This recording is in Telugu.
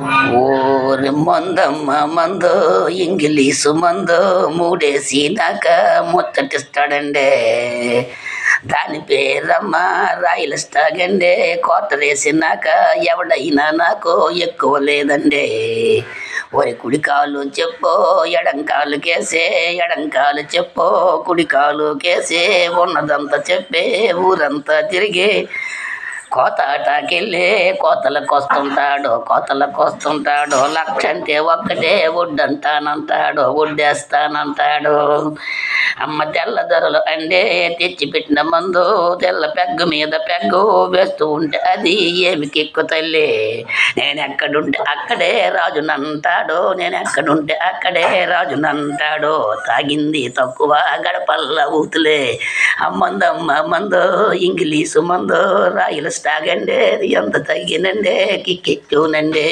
ఓరి మందమ్మ మందు ఇంగ్లీషు మందు మూడేసినాక ముచ్చటిస్తాడండి. దాని పేరమ్మ రాయలు స్టాగండి క్వార్టర్ వేసినాక ఎవడైనా నాకు ఎక్కువ లేదండి. ఒరి కుడికాలు చెప్పు ఎడంకాలు కేసే ఎడంకాలు చెప్పు కుడికాలు కేసే ఉన్నదంతా చెప్పే ఊరంతా తిరిగి కోతాటాకెళ్ళి కోతలకు వస్తుంటాడు కోతలకు వస్తుంటాడు లక్ష అంటే ఒక్కటే వడ్డంటానంటాడు వడ్డేస్తానంటాడు. అమ్మ తెల్ల ధరలు అండే తెచ్చిపెట్టిన మందు తెల్ల పెగ్గు మీద పెగ్గు వేస్తూ ఉంటే అది ఏమి కిక్కు తల్లి? నేను ఎక్కడుంటే అక్కడే రాజునంటాడు నేను ఎక్కడుంటే అక్కడే రాజునంటాడు తాగింది తక్కువ గడపల్ల ఊతులే. అమ్మందమ్మ మందు ఇంగ్లీషు మందు రాయలు స్టాగండి ఎంత తగ్గినండి కిక్కెక్కునండి.